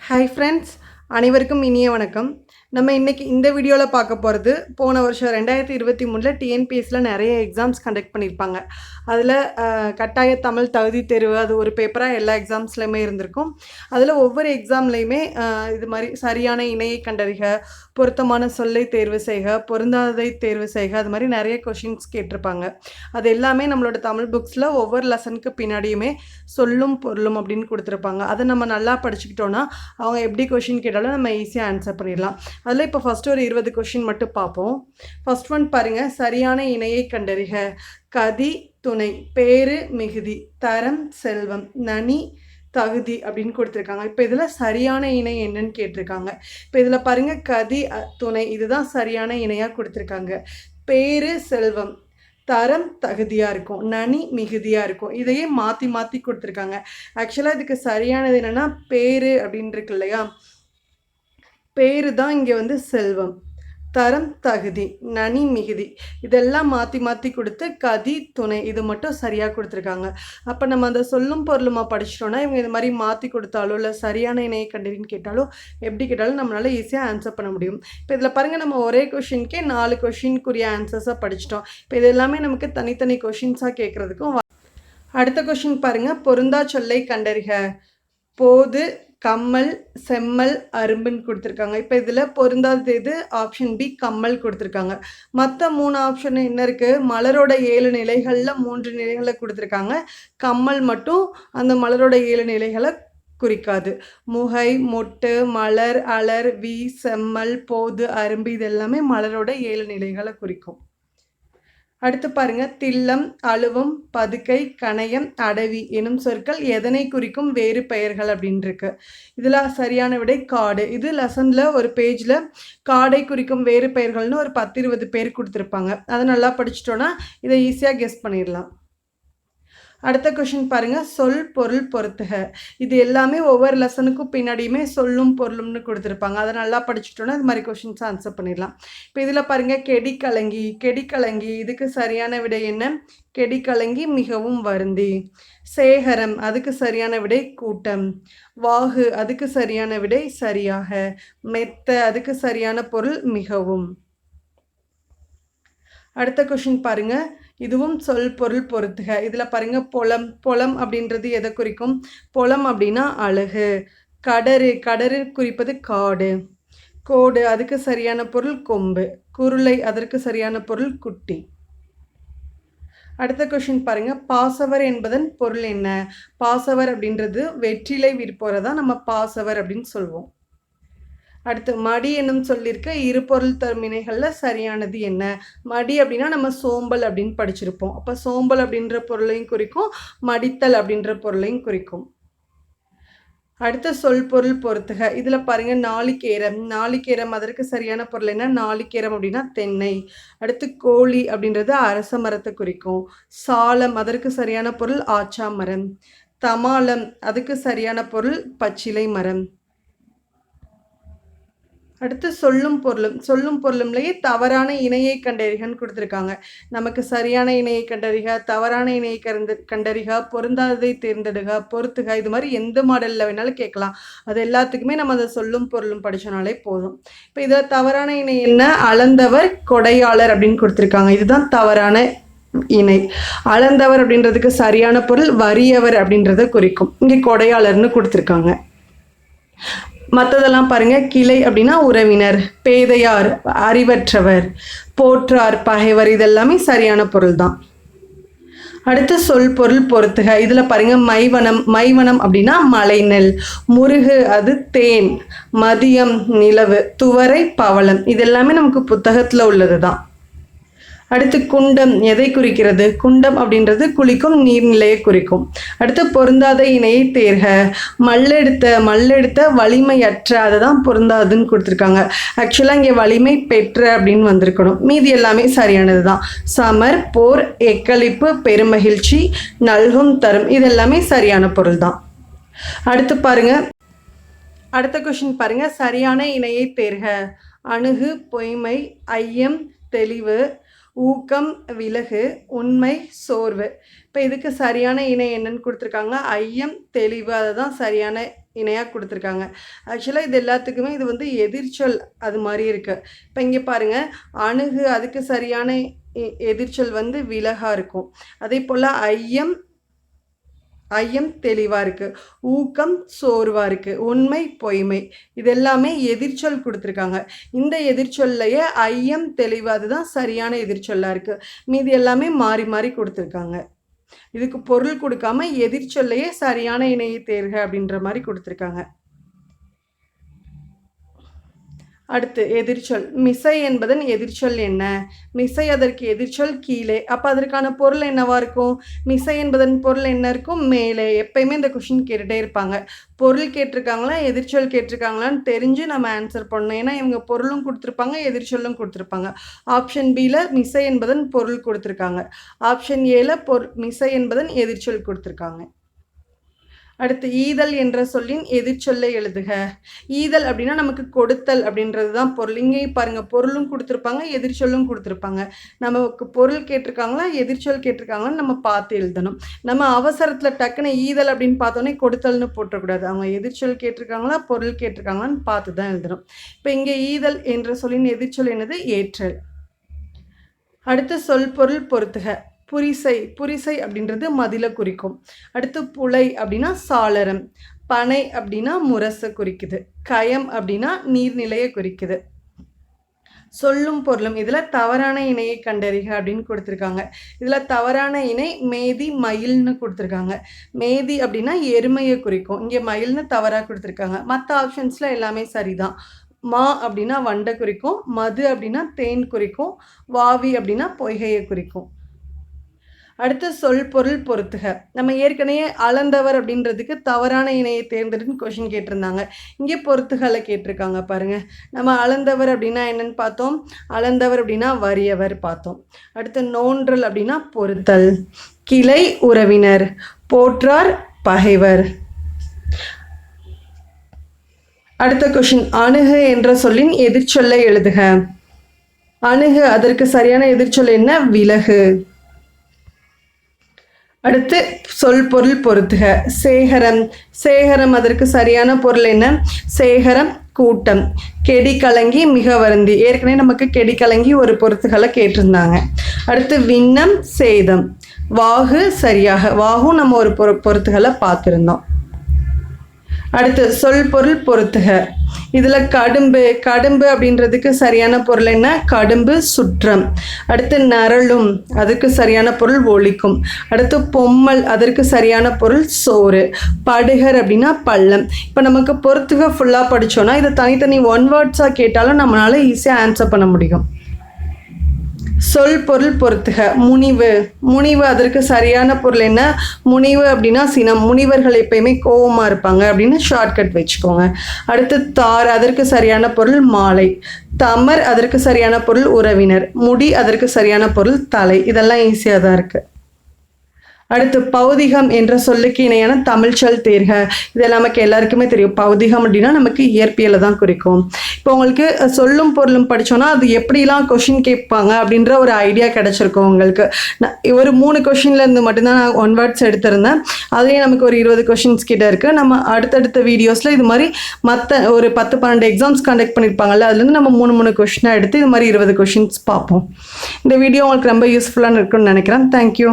Hi friends அனைவருக்கும் இனிய வணக்கம். நம்ம இன்றைக்கி இந்த வீடியோவில் பார்க்க போகிறது போன வருஷம் ரெண்டாயிரத்தி இருபத்தி மூணில் டிஎன்பிஎஸ்சில் நிறைய எக்ஸாம்ஸ் கண்டக்ட் பண்ணியிருப்பாங்க. அதில் கட்டாய தமிழ் தகுதி தேர்வு அது ஒரு பேப்பராக எல்லா எக்ஸாம்ஸ்லையுமே இருந்திருக்கும். அதில் ஒவ்வொரு எக்ஸாம்லேயுமே இது மாதிரி சரியான இணையை கண்டறிக பொருத்தமான சொல்லை தேர்வு செய்க பொருந்தாததை தேர்வு செய்க அது மாதிரி நிறைய கொஷின்ஸ் கேட்டிருப்பாங்க. அது எல்லாமே நம்மளோட தமிழ் புக்ஸில் ஒவ்வொரு லெசனுக்கு பின்னாடியுமே சொல்லும் பொருளும் அப்படின்னு கொடுத்துருப்பாங்க. அதை நம்ம நல்லா படிச்சுக்கிட்டோன்னா அவங்க எப்படி கொஷின் கேட்டாலும் நம்ம ஈஸியாக ஆன்சர் பண்ணிடலாம். அதில் இப்போ ஃபஸ்ட்டு ஒரு இருபது கொஷின் மட்டும் பார்ப்போம். ஃபர்ஸ்ட் ஒன் பாருங்கள் சரியான இணையை கண்டறிக. கதி துணை பேரு மிகுதி தரம் செல்வம் நனி தகுதி அப்படின்னு கொடுத்துருக்காங்க. இப்போ இதில் சரியான இணை என்னன்னு கேட்டிருக்காங்க. இப்போ இதில் பாருங்கள் கதி துணை இதுதான் சரியான இணையாக கொடுத்துருக்காங்க. பேரு செல்வம் தரம் தகுதியாக இருக்கும். நனி மிகுதியாக இருக்கும். இதையே மாற்றி மாற்றி கொடுத்துருக்காங்க. ஆக்சுவலாக இதுக்கு சரியானது என்னென்னா பேர் அப்படின்னு இருக்கு இல்லையா? பேர் தான் இங்கே வந்து செல்வம். தரம் தகுதி நனி மிகுதி. இதெல்லாம் மாற்றி மாற்றி கொடுத்து கதி துணை இது மட்டும் சரியாக கொடுத்துருக்காங்க. அப்போ நம்ம அந்த சொல்லும் பொருளுமா படிச்சிட்டோம்னா இவங்க இது மாதிரி மாற்றி கொடுத்தாலோ இல்லை சரியான இணையை கண்டறின்னு கேட்டாலோ எப்படி கேட்டாலும் நம்மளால் ஈஸியாக ஆன்சர் பண்ண முடியும். இப்போ இதில் பாருங்கள் நம்ம ஒரே கொஷினுக்கே நாலு கொஷினுக்குரிய ஆன்சர்ஸாக படிச்சிட்டோம். இப்போ இது எல்லாமே நமக்கு தனித்தனி கொஷின்ஸாக கேட்குறதுக்கும் அடுத்த கொஷின் பாருங்கள் பொருந்தா சொல்லை கண்டறிக. போது கம்மல் செம்மல் அரும்புன்னு கொடுத்துருக்காங்க. இப்போ இதில் பொருந்தாதது எது ஆப்ஷன் பி கம்மல் கொடுத்துருக்காங்க. மற்ற மூணு ஆப்ஷன் என்ன இருக்குது மலரோட ஏழு நிலைகளில் மூன்று நிலைகளை கொடுத்துருக்காங்க. கம்மல் மட்டும் அந்த மலரோட ஏழு நிலைகளை குறிக்காது. முகை மொட்டு மலர் அலர் வி செம்மல் போது அரும்பு இது எல்லாமே மலரோட ஏழு நிலைகளை குறிக்கும். அடுத்து பாருங்க தில்லம் அழுவம் பதுக்கை கணையம் அடவி எனும் சொற்கள் எதனை குறிக்கும் வேறு பெயர்கள் அப்படின்னு இருக்கு இதில் சரியான விடை காடு. இது லெசனில் ஒரு பேஜில் காடை குறிக்கும் வேறு பெயர்கள்னு ஒரு பத்து இருபது பேர் கொடுத்துருப்பாங்க. அதை நல்லா படிச்சிட்டோன்னா இதை ஈஸியாக கெஸ் பண்ணிடலாம். அடுத்த கொஷின் பாருங்கள் சொல் பொருள் பொறுத்துக இது எல்லாமே ஒவ்வொரு லெசனுக்கும் பின்னாடியுமே சொல்லும் பொருளும்னு கொடுத்துருப்பாங்க. அதை நல்லா படிச்சுட்டோன்னா இது மாதிரி கொஷின்ஸ் ஆன்சர் பண்ணிடலாம். இப்போ இதில் பாருங்கள் கெடி கலங்கி. கெடி கலங்கி. இதுக்கு சரியான விடை என்ன? கெடி கலங்கி மிகவும் வருந்தி. சேகரம். அதுக்கு சரியான விடை கூட்டம். வாகு. அதுக்கு சரியான விடை சரியாக. மெத்த. அதுக்கு சரியான பொருள் மிகவும். அடுத்த கொஷின் பாருங்கள் இதுவும் சொல் பொருள் பொறுத்துக இதில் பாருங்க பொலம் பொலம் அப்படின்றது எதை குறிக்கும்? பொலம் அப்படின்னா அழகு. கடறு கடறு குறிப்பது காடு. கோடு அதுக்கு சரியான பொருள் கொம்பு. குருளை அதற்கு சரியான பொருள் குட்டி. அடுத்த கொஷின் பாருங்கள் பாசவர் என்பதன் பொருள் என்ன? பாசவர் அப்படின்றது வெற்றிலை விற்போரை தான் நம்ம பாசவர் அப்படின்னு சொல்லுவோம் அடுத்து மடி என்னும் சொல்லியிருக்க இரு பொருள் தரும் சரியானது என்ன? மடி அப்படின்னா நம்ம சோம்பல் அப்படின்னு படிச்சிருப்போம். அப்போ சோம்பல் அப்படின்ற பொருளையும் குறிக்கும் மடித்தல் அப்படின்ற பொருளையும் குறிக்கும். அடுத்த சொல் பொருள் பொறுத்துக. இதில் பாருங்கள் நாளிக்கேரம் நாளிக்கேரம் அதற்கு சரியான பொருள் என்ன? நாளிக்கேரம் அப்படின்னா தென்னை. அடுத்து கோழி அப்படின்றது அரச மரத்தை குறிக்கும். சாலம் அதற்கு சரியான பொருள் ஆச்சா மரம் தமாலம் அதுக்கு சரியான பொருள் பச்சிலை மரம். அடுத்து சொல்லும் பொருளும் சொல்லும் பொருளும்லேயே தவறான இணையை கண்டறிகன்னு கொடுத்துருக்காங்க. நமக்கு சரியான இணையை கண்டறிக தவறான இணையை கண்டு கண்டறிக பொருந்தாததை தேர்ந்தெடுக பொறுத்துக இது மாதிரி எந்த மாடலில் வேணாலும் கேட்கலாம். அது எல்லாத்துக்குமே நம்ம அதை சொல்லும் பொருளும் படிச்சனாலே போதும். இப்போ இதில் தவறான இணை என்ன அளந்தவர் கொடையாளர் அப்படின்னு கொடுத்துருக்காங்க. இதுதான் தவறான இணை. அளந்தவர் அப்படின்றதுக்கு சரியான பொருள் வறியவர் அப்படின்றத குறிக்கும். இங்கே கொடையாளர்னு கொடுத்துருக்காங்க. மற்றதெல்லாம் பாருங்க. கிளை அப்படின்னா உறவினர் பேதையார் அறிவற்றவர் போற்றார் பகைவர் இதெல்லாமே சரியான பொருள் தான் அடுத்து சொல் பொருள் பொறுத்துக இதில் பாருங்க மைவனம் மைவனம் அப்படின்னா மலைநெல் முருகு அது தேன் மதியம் நிலவு துவரை பவளம். இதெல்லாமே நமக்கு புத்தகத்தில் உள்ளது தான் அடுத்து குண்டம் எதை குறிக்கிறது? குண்டம் அப்படின்றது குளிக்கும் நீர்நிலையை குறிக்கும். அடுத்து பொருந்தாத இணையை தேர்க. மல்லெடுத்த மல்லெடுத்த வலிமையற்ற அதை தான் பொருந்தாதுன்னு கொடுத்துருக்காங்க. ஆக்சுவலாக இங்கே வலிமை பெற்ற அப்படின்னு வந்திருக்கணும். மீதி எல்லாமே சரியானது தான் சமர் போர் எக்களிப்பு பெருமகிழ்ச்சி நல்கும் தரும். இதெல்லாமே சரியான பொருள் தான் அடுத்து பாருங்க. அடுத்த கொஷின் பாருங்க. சரியான இணையை தேர்க. அணுகு பொய்மை ஐயம் தெளிவு ஊக்கம் விலகு உண்மை சோர்வு. இப்போ இதுக்கு சரியான இணை என்னன்னு கொடுத்துருக்காங்க. ஐயம் தெளிவு அதை தான் சரியான இணையாக கொடுத்துருக்காங்க. ஆக்சுவலாக இது எல்லாத்துக்குமே இது வந்து எதிர்ச்சொல் அது மாதிரி இருக்குது இப்போ இங்கே பாருங்கள் அணுகு அதுக்கு சரியான எதிர்ச்சொல் வந்து விலகாக இருக்கும். அதே போல் ஐயம் ஐயம் தெளிவாக இருக்குது ஊக்கம் சோர்வாக இருக்குது உண்மை பொய்மை. இது எல்லாமே எதிர்ச்சொல் கொடுத்துருக்காங்க. இந்த எதிர்ச்சொல்லையே ஐயம் தெளிவாது அதுதான் சரியான எதிர்ச்சொல்லாக இருக்குது மீதி எல்லாமே மாறி மாறி கொடுத்துருக்காங்க. இதுக்கு பொருள் கொடுக்காம எதிர்ச்சொல்லையே சரியான இணையை தேர்க அப்படின்ற மாதிரி கொடுத்துருக்காங்க. அடுத்து எதிர்ச்சொல். மிசை என்பதன் எதிர்ச்சொல் என்ன? மிசை அதற்கு எதிர்ச்சொல் கீழே. அப்போ அதற்கான பொருள் என்னவா இருக்கும்? மிசை என்பதன் பொருள் என்ன இருக்கும்? மேலே. எப்பயுமே இந்த கொஷின் கேட்டுகிட்டே இருப்பாங்க. பொருள் கேட்டிருக்காங்களா? எதிர்ச்சொல் கேட்டிருக்காங்களான்னு தெரிஞ்சு நம்ம ஆன்சர் பண்ணணும். ஏன்னா இவங்க பொருளும் கொடுத்துருப்பாங்க எதிர்ச்சொல்லும் கொடுத்துருப்பாங்க. ஆப்ஷன் பியில் மிசை என்பதன் பொருள் கொடுத்துருக்காங்க. ஆப்ஷன் ஏல பொருள் மிசை என்பதன் எதிர்ச்சொல் கொடுத்துருக்காங்க. அடுத்து ஈதல் என்ற சொல்லின் எதிர்ச்சொல்லை எழுதுக. ஈதல் அப்படின்னா நமக்கு கொடுத்தல் அப்படின்றது தான் பொருள். இங்கேயும் பாருங்க பொருளும் கொடுத்துருப்பாங்க எதிர்ச்சொல்லும் கொடுத்துருப்பாங்க. நமக்கு பொருள் கேட்டிருக்காங்களா எதிர்ச்சொல் கேட்டிருக்காங்களான்னு நம்ம பார்த்து எழுதணும். நம்ம அவசரத்தில் டக்குன்னு ஈதல் அப்படின்னு பார்த்தோன்னே கொடுத்தல்னு போட்டக்கூடாது. அவங்க எதிர்ச்சொல் கேட்டிருக்காங்களா பொருள் கேட்டிருக்காங்களான்னு பார்த்து தான் எழுதணும். இப்போ இங்கே ஈதல் என்ற சொல்லின் எதிர்ச்சொல் என்னது? ஏற்றல். அடுத்து சொல் பொருள் பொறுத்துக புரிசை புரிசை அப்படின்றது மதிலை குறிக்கும். அடுத்து புலை அப்படின்னா சாளரம் பனை அப்படின்னா முரசை குறிக்குது கயம் அப்படின்னா நீர்நிலையை குறிக்குது. சொல்லும் பொருளும் இதில் தவறான இணையை கண்டறிக அப்படின்னு கொடுத்துருக்காங்க. இதில் தவறான இணை மேதி மயில்னு கொடுத்துருக்காங்க. மேதி அப்படின்னா எருமையை குறிக்கும். இங்கே மயில்னு தவறாக கொடுத்துருக்காங்க. மற்ற ஆப்ஷன்ஸில் எல்லாமே சரிதான். மா அப்படின்னா வண்டை குறிக்கும் மது அப்படின்னா தேன் குறிக்கும் வாவி அப்படின்னா பொய்கையை குறிக்கும். அடுத்து சொல் பொருள் பொறுத்துக நம்ம ஏற்கனவே அளந்தவர் அப்படின்றதுக்கு தவறான இணையை தேர்ந்தெடுன்னு கொஷின் கேட்டிருந்தாங்க. இங்கே பொறுத்துகளை கேட்டிருக்காங்க பாருங்க. நம்ம அளந்தவர் அப்படின்னா என்னன்னு பார்த்தோம். அளந்தவர் அப்படின்னா வறியவர் பார்த்தோம். அடுத்து நோன்றல் அப்படின்னா பொறுத்தல் கிளை உறவினர் போற்றார் பகைவர். அடுத்த கொஷின் அணுகு என்ற சொல்லின் எதிர்ச்சொல்லை எழுதுக. அணுகு அதற்கு சரியான எதிர்ச்சொல் என்ன? விலகு. அடுத்து சொல் பொருள் பொருத்துக. சேகரம். சேகரம் அதற்கு சரியான பொருள் என்ன? சேகரம் கூட்டம். கெடி கலங்கி மிக வருந்தி. ஏற்கனவே நமக்கு கெடி கலங்கி ஒரு பொருத்துகளை கேட்டிருந்தாங்க. அடுத்து விண்ணம் சேதம். வாகு சரியாக. வாகும் நம்ம ஒரு பொரு பொருத்துகளை பார்த்துருந்தோம். அடுத்து சொல் பொருள் பொறுத்துக இதில் கடும்பு கடும்பு அப்படின்றதுக்கு சரியான பொருள் என்ன? கடும்பு சுற்றம். அடுத்து நரளும் அதுக்கு சரியான பொருள் ஒழிக்கும் அடுத்து பொம்மல் அதற்கு சரியான பொருள் சோறு. படுகர் அப்படின்னா பள்ளம். இப்போ நமக்கு பொறுத்துக ஃபுல்லாக படித்தோன்னா இதை தனித்தனி ஒன் வேர்ட்ஸாக கேட்டாலும் நம்மளால ஈஸியாக ஆன்சர் பண்ண முடியும். சொல் பொருள் பொறுத்துக முனிவு. முனிவு அதற்கு சரியான பொருள் என்ன? முனிவு அப்படின்னா சினம். முனிவர்கள் எப்பயுமே கோவமா இருப்பாங்க அப்படின்னு ஷார்ட்கட் வச்சுக்கோங்க. அடுத்து தார் அதற்கு சரியான பொருள் மாலை. தமர் அதற்கு சரியான பொருள் உறவினர். முடி அதற்கு சரியான பொருள் தலை. இதெல்லாம் ஈஸியாக தான் இருக்குது அடுத்து பௌதிகம் என்ற சொல்லுக்கு இணையான தமிழ் சொல் தேர்க. இது நமக்கு எல்லாருக்குமே தெரியும். பௌதிகம் அப்படின்னா நமக்கு இயற்பியலை தான் குறிக்கும். இப்போ உங்களுக்கு சொல்லும் பொருளும் படிச்சோன்னா அது எப்படிலாம் கொஷின் கேட்பாங்க அப்படின்ற ஒரு ஐடியா கிடைச்சிருக்கும் உங்களுக்கு. நான் ஒரு மூணு கொஷின்லேருந்து மட்டும்தான் நான் ஒன் வேர்ட்ஸ் எடுத்திருந்தேன். அதுலேயும் நமக்கு ஒரு இருபது கொஷின்ஸ் கிட்ட இருக்குது நம்ம அடுத்தடுத்த வீடியோஸில் இது மாதிரி மற்ற ஒரு பத்து பன்னெண்டு எக்ஸாம்ஸ் கண்டக்ட் பண்ணியிருப்பாங்கல்ல அதுலேருந்து நம்ம மூணு மூணு கொஷினாக எடுத்து இது மாதிரி இருபது கொஷின்ஸ் பார்ப்போம். இந்த வீடியோ உங்களுக்கு ரொம்ப யூஸ்ஃபுல்லாக இருக்கும்னு நினைக்கிறேன். தேங்க்யூ